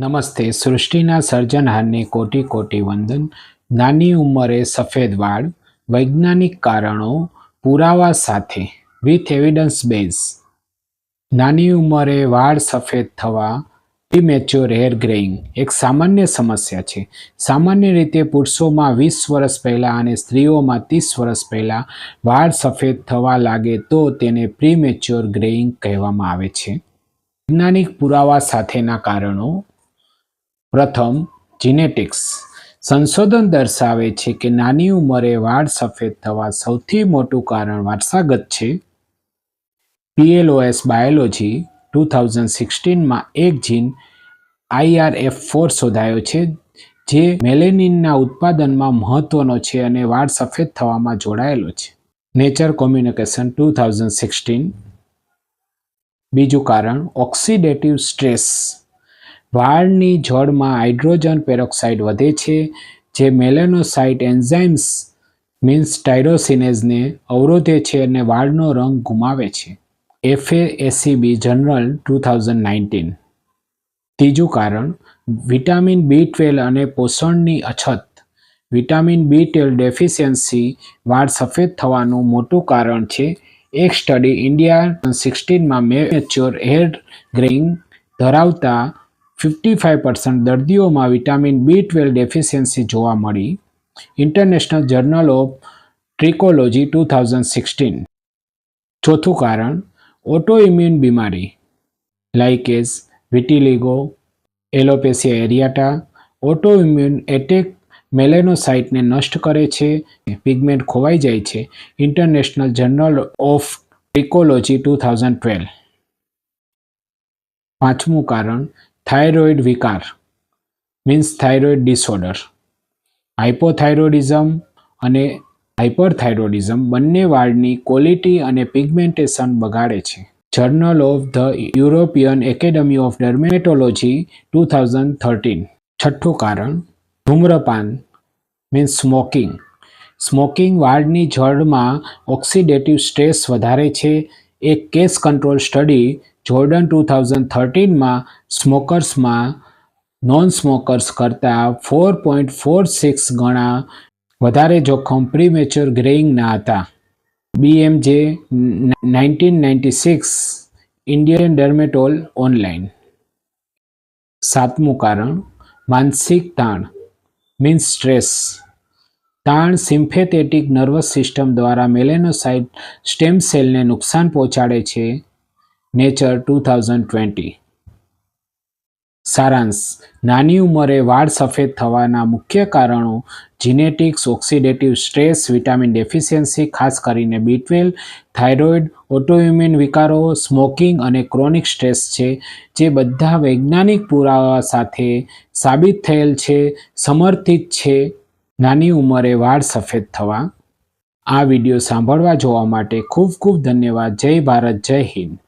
નમસ્તે. સૃષ્ટિના સર્જનહારને કોટી કોટી વંદન. નાની ઉંમરે સફેદ વાળ, વૈજ્ઞાનિક કારણો, પુરાવા સાથે વિથ એવિડન્સ બેઝ નાની ઉંમરે વાળ સફેદ થવા પ્રીમેચ્યોર હેર ગ્રેઇંગ એક સામાન્ય સમસ્યા છે. સામાન્ય રીતે પુરુષોમાં વીસ વર્ષ પહેલાં અને સ્ત્રીઓમાં ત્રીસ વર્ષ પહેલાં વાળ સફેદ થવા લાગે તો તેને પ્રીમેચ્યોર ગ્રેઇંગ કહેવામાં આવે છે. વૈજ્ઞાનિક પુરાવા સાથેના કારણો પ્રથમ જીનેટિક્સ સંશોધન દર્શાવે છે કે નાની ઉંમરે વાળ સફેદ થવા સૌથી મોટું કારણ વારસાગત છે. પીએલઓએસ બાયોલોજી ટુ થાઉઝન્ડ સિક્સટીનમાં એક જીન આઈઆરએફ ફોર શોધાયો છે, જે મેલેનિનના ઉત્પાદનમાં મહત્વનો છે અને વાળ સફેદ થવામાં જોડાયેલો છે. Nature communication two thousand sixteen બીજું કારણ ઓક્સિડેટિવ સ્ટ્રેસ વાળની જળમાં હાઇડ્રોજન પેરોક્સાઇડ વધે છે, જે મેલેનોસાઇટ એન્ઝાઇમ્સ મીન્સ ટાયરોસિનેઝને અવરોધે છે અને વાળનો રંગ ગુમાવે છે. FAACB general two thousand nineteen. ત્રીજું કારણ, વિટામિન બી ટ્વેલ્વ અને પોષણની અછત. વિટામિન બી ટ્વેલ્વ ડેફિશિયન્સી વાળ સફેદ થવાનું મોટું કારણ છે. એક સ્ટડી ઇન્ડિયા સિક્સટીનમાં મેચ્યોર હેર ગ્રેઇંગ ધરાવતા ફિફ્ટી ફાઇવ પર્સન્ટ દર્દીઓમાં વિટામિન બી ટ્વેલ્વ ડેફિશિયન્સી જોવા મળી. International Journal of Trichology two thousand sixteen. ચોથું કારણ, ઓટોઇમ્યુન બીમારી. Likes vitiligo alopecia areata auto immune attack મેલેનોસાઇટને નષ્ટ કરે છે, પિગમેન્ટ ખોવાઈ જાય છે. International Journal of Trichology two thousand twelve. પાંચમું કારણ થાઇરોઇડ વિકાર મીન્સ થાઇરોઇડ ડિસઓર્ડર હાઇપોથાઇરોઇડિઝમ અને હાઇપરથાઇરોઇડિઝમ બંને વાળની ક્વોલિટી અને પિગમેન્ટેશન બગાડે છે. Journal of the European Academy of Dermatology two thousand thirteen છઠ્ઠું કારણ, ધૂમ્રપાન મીન્સ સ્મોકિંગ સ્મોકિંગ વાળની જળમાં ઓક્સિડેટિવ સ્ટ્રેસ વધારે છે. એક case control study Jordan two thousand થર્ટીનમાં સ્મોકર્સમાં નોન સ્મોકર્સ કરતાં ફોર પોઈન્ટ ફોર સિક્સ ગણા વધારે જોખમ પ્રીમેચ્યોર ગ્રેઇંગના હતા. BMJ nineteen ninety six Indian dermatol online સાતમું કારણ, માનસિક તાણ, મીન્સ સ્ટ્રેસ. તાણ સિમ્ફેથેટિક નર્વસ સિસ્ટમ દ્વારા મેલેનોસાઇટ સ્ટેમ સેલને નુકસાન પહોંચાડે છે નેચર ટુ થાઉઝન્ડ ટ્વેન્ટી સારાંશ. નાની ઉંમરે વાળ સફેદ થવાના મુખ્ય કારણો genetics oxidative stress vitamin deficiency ખાસ કરીને બીટવેલ થાઇરોઇડ ઓટોઇમ્યુન વિકારો સ્મોકિંગ અને ક્રોનિક સ્ટ્રેસ છે, જે બધા વૈજ્ઞાનિક પુરાવા સાથે સાબિત થયેલ છે, સમર્થિત છે. નાની ઉંમરે વાળ સફેદ થવા. આ વીડિયો સાંભળવા જોવા માટે ખૂબ ખૂબ ધન્યવાદ. જય ભારત, જય હિન્દ.